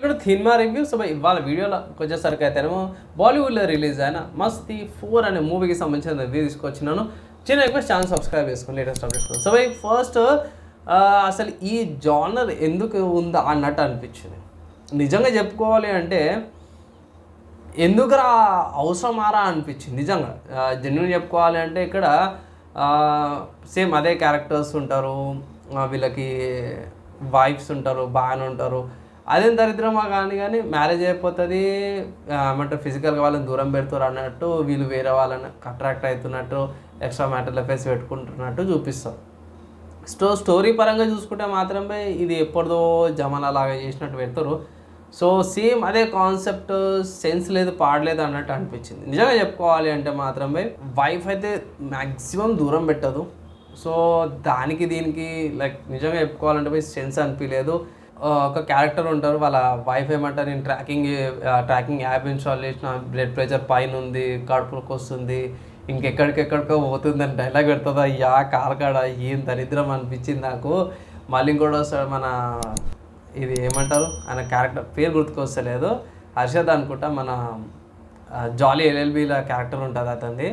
ఇక్కడ cinema review so ఇవాళ వీడియోలో వచ్చేసరికి అయితేనేమో బాలీవుడ్లో రిలీజ్ అయిన మస్తీ ఫోర్ అనే మూవీకి సంబంధించిన రివ్యూ తీసుకొచ్చినాను. చిన్న రిక్వెస్ట్ ఛానల్ సబ్స్క్రైబ్ చేసుకుని latest updates so bye first అసలు ఈ జానర్ ఎందుకు ఉందా అన్నట్టు అనిపించింది. నిజంగా చెప్పుకోవాలి అంటే ఎందుకురా అవసరమారా అనిపించింది. నిజంగా జెన్యున్ చెప్పుకోవాలి అంటే ఇక్కడ సేమ్ అదే క్యారెక్టర్స్ ఉంటారు వీళ్ళకి వైఫ్స్ ఉంటారు బాగానే ఉంటారు. అదేం దరిద్రమా కానీ కానీ మ్యారేజ్ అయిపోతుంది ఏమంటారు ఫిజికల్గా వాళ్ళని దూరం పెడతారు అన్నట్టు వీళ్ళు వేరే వాళ్ళని అట్రాక్ట్ అవుతున్నట్టు ఎక్స్ట్రా మ్యాటర్ల ఫేస్ పెట్టుకుంటున్నట్టు చూపిస్తాం. స్టో స్టోరీ పరంగా చూసుకుంటే మాత్రమే ఇది ఎప్పటిదో జమానా లాగా చేసినట్టు పెడతారు. సో సేమ్ అదే కాన్సెప్ట్ సెన్స్ లేదు పాడలేదు అన్నట్టు అనిపించింది. నిజంగా చెప్పుకోవాలి అంటే మాత్రమే వైఫ్ అయితే మ్యాక్సిమం దూరం పెట్టదు. సో దానికి దీనికి లైక్ నిజంగా చెప్పుకోవాలంటే సెన్స్ అనిపించలేదు ఒక క్యారెక్టర్ ఉంటారు. వాళ్ళ వైఫ్ ఏమంటారు నేను ట్రాకింగ్ ట్రాకింగ్ యాప్ ఇన్స్టాల్ చేసిన బ్లడ్ ప్రెషర్ పైన ఉంది కడుపులకు వస్తుంది ఇంకెక్కడికెక్కడికో పోతుందని డైలాగ్ పెడుతుందా యా కాలకాడ ఏం దరిద్రం అనిపించింది నాకు. మళ్ళీ ఇంకోటి వస్తాడు మన ఇది ఏమంటారు? ఆయన క్యారెక్టర్ పేరు గుర్తుకొస్తలేదు. హర్షద్ అనుకుంటా మన జాలీ ఎల్ఎల్బిల క్యారెక్టర్ ఉంటుంది అతనిది.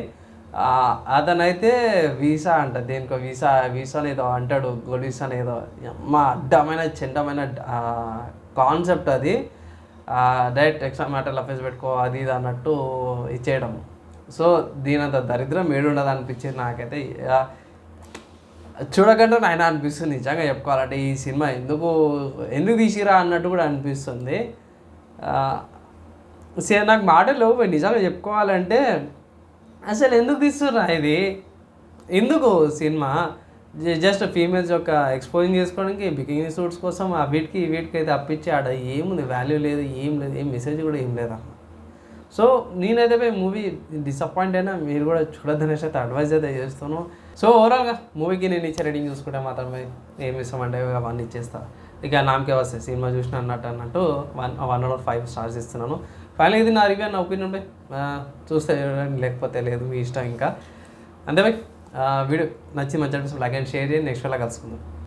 అతనైతే వీసా అంట దేనికో వీసా వీసా ఏదో అంటాడు గోల్డ్ వీసా ఏదో. మా అడ్డమైన చెండమైన కాన్సెప్ట్ అది. డైరెక్ట్ ఎక్స్ట్రా మ్యాటర్లు అఫేస్ పెట్టుకో అది ఇది అన్నట్టు ఇచ్చేయడం. సో దీనంత దరిద్రం ఏడుండదు అనిపించింది నాకైతే. చూడకుండా చూడకంటే అనిపిస్తుంది నిజంగా చెప్పుకోవాలంటే ఈ సినిమా ఎందుకు ఎందుకు తీసిరా అన్నట్టు కూడా అనిపిస్తుంది. ఆ, సే నాకు మాటలు లేవు పోయి నిజంగా చెప్పుకోవాలంటే అసలు ఎందుకు తీస్తున్నా ఇది? ఎందుకు సినిమా? జస్ట్ ఫీమేల్స్ యొక్క ఎక్స్పోజింగ్ చేసుకోవడానికి బికినీ సూట్స్ కోసం ఆ వీటికి వీటికి అయితే అప్పించి ఆడ ఏముంది? వాల్యూ లేదు ఏం లేదు ఏం మెసేజ్ కూడా ఏం లేదన్న సో నేనైతే పోయి మూవీ డిసప్పాయింట్ అయినా మీరు కూడా చూడద్దనేసి అయితే అడ్వైజ్ అయితే చేస్తాను సో ఓవరాల్గా మూవీకి నేను ఇచ్చే రేటింగ్ చూసుకుంటే మాత్రమే ఏం ఇస్తామంటే అవన్నీ ఇచ్చేస్తా. ఇక నామకే వస్తాయి. సినిమా చూసిన అన్నట్టు అన్నట్టు one one hour five stars ఇస్తున్నాను. ఫైనల్ ఇది నా రివ్యూ నా ఒపీనియన్ బై చూస్తే లేకపోతే లేదు మీ ఇష్టం ఇంకా. అంతే బై వీడియో నచ్చి మంచి లైక్ అండ్ షేర్ చేయండి. నెక్స్ట్ అలా కలుసుకుందాం.